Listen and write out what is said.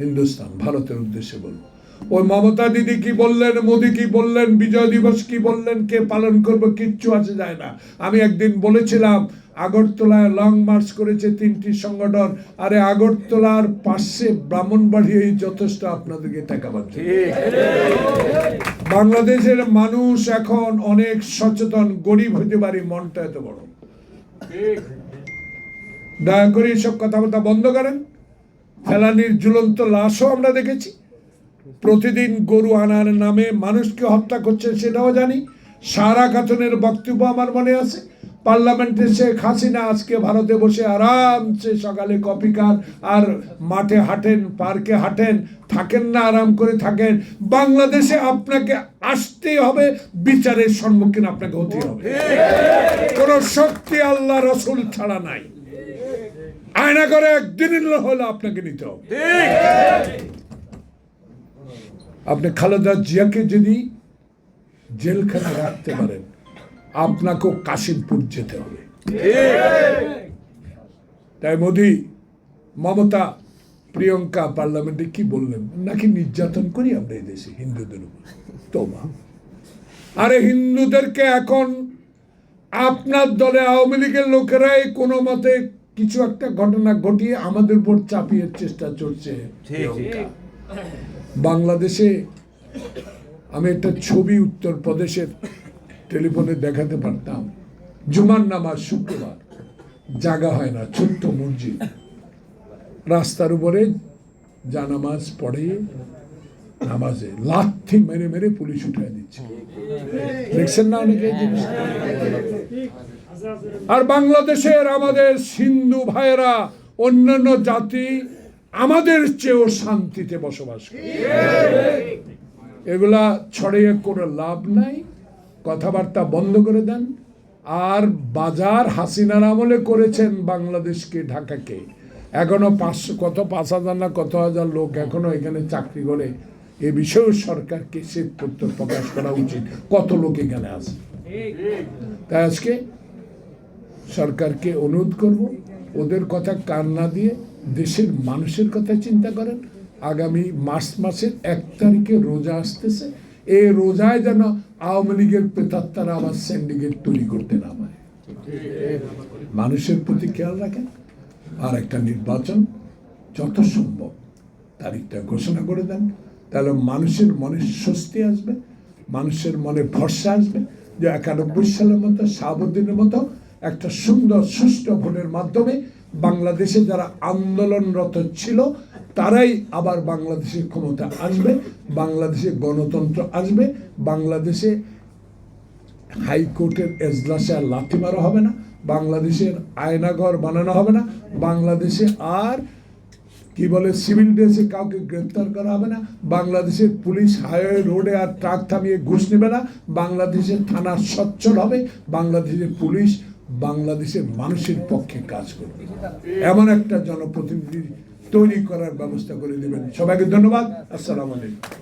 হিন্দুস্তান, ভারতের উদ্দেশ্যে বলব। ওই মমতা দিদি কি বললেন, মোদি কি বললেন, বিজয় দিবস কি বললেন, কে পালন করবে কিচ্ছু আছে যায় না। আমি একদিন বলেছিলাম, আগরতলায় লং মার্চ করেছে তিনটি সংগঠন, আরে আগরতলার পাশে ব্রাহ্মণবাড়িয়াই যথেষ্ট আপনাদেরকে টাকা পাচ্ছে। বাংলাদেশের মানুষ এখন অনেক সচেতন, গরিব হইতে পারি, মনটা এত বড়। দয়া করে এইসব কথাবার্তা বন্ধ করেন। ফেলানির ঝুলন্ত লাশও আমরা দেখেছি। প্রতিদিন গরু আনার নামে মানুষকে হত্যা করছে সেটাও জানি। সারা খাতুনের বক্তব্য আমার মনে আছে। পার্লামেন্টে শেখ হাসিনা আজকে ভারতে বসে আরামসে সকালে কপি খান আর মাঠে হাঁটেন পার্কে হাঁটেন থাকেন না আরাম করে থাকেন। বাংলাদেশে আপনাকে আসতেই হবে বিচারের সম্মুখীন আপনাকে হতে হবে। কোন শক্তি আল্লাহ রসুল ছাড়া নাই। আয়না করে একদিন হলে আপনাকে নিতে হবে। আপনি খালেদা জিয়াকে যদি জেলখানে রাখতে পারেন আপনাকেও কাশিমপুর যেতে হবে। তাই মোদি মমতা প্রিয়ঙ্কা পার্লামেন্টে কি বললেন? নাকি নির্যাতন করি আমরা এই দেশে হিন্দুদের উপর? তোমা আরে হিন্দুদেরকে এখন আপনার দলে আওয়ামী লীগের লোকেরাই কোনো মতে কিছু একটা ঘটনা ঘটিয়ে আমাদের উপর চাপিয়ে চেষ্টা চলছে বাংলাদেশে আমি একটা ছবি উত্তরপ্রদেশের টেলিফোনে দেখাতে পারতাম। জুমার নামাজ শুক্রবার। জাগা হয় না ছোট্ট মসজিদ। রাস্তার উপরে জানামাজ পড়ে নামাজে লাথি মেরে মেরে পুলিশ উঠে দিচ্ছে। দেখছেন না অনেকে? আর বাংলাদেশের আমাদের সিন্ধু ভাইয়েরা, অন্যান্য জাতি আমাদের চেয়েও শান্তিতে বসবাস করে। এগুলা ছড়িয়ে কোনো লাভ নাই। কথাবার্তা বন্ধ করে দেন। আর বাজার হাসিনার আমলে করেছেন বাংলাদেশকে ঢাকাকে। এখনও পাঁচশো কত পাঁচ হাজার না কত হাজার লোক এখনও এখানে চাকরি করে। এ বিষয়েও সরকারকে শ্বেত পত্র প্রকাশ করা উচিত। কত লোক এখানে আছে? তাই আজকে সরকারকে অনুরোধ করব, ওদের কথা কান না দিয়ে দেশের মানুষের কথা চিন্তা করেন। আগামী মার্চ মাসের এক তারিখে রোজা আসতেছে। এই রোজায় যেন আওয়ামী লীগের প্রেতাত্মারা আবার সিন্ডিকেট তৈরি করতে না পারে। মানুষের প্রতি খেয়াল রাখেন। আর একটা নির্বাচন যত সম্ভব তারিখটা ঘোষণা করে দেন। তাহলে মানুষের মনে স্বস্তি আসবে, মানুষের মনে ভরসা আসবে। যে একানব্বই সালের মতো, শাহাবুদ্দিনের মতো একটা সুন্দর, সুষ্ঠু ভোটের মাধ্যমে বাংলাদেশে যারা আন্দোলনরত ছিল, তারাই আবার বাংলাদেশের ক্ষমতা আসবে, বাংলাদেশে গণতন্ত্র আসবে, বাংলাদেশে হাইকোর্টের এজলাসে আর লাথি মারা হবে না, বাংলাদেশের আয়নাঘর বানানো হবে না, বাংলাদেশে আর কি বলে সিভিল ড্রেসে কাউকে গ্রেপ্তার করা হবে না। বাংলাদেশের পুলিশ হাইওয়ে রোডে আর ট্রাক থামিয়ে ঘুষ নেবে না। বাংলাদেশের থানা সচ্ছল হবে। বাংলাদেশের পুলিশ বাংলাদেশের মানুষের পক্ষে কাজ করবে। এমন একটা জনপ্রতিনিধি তৈরি করার ব্যবস্থা করে দেবেন। সবাইকে ধন্যবাদ। আসসালামু আলাইকুম।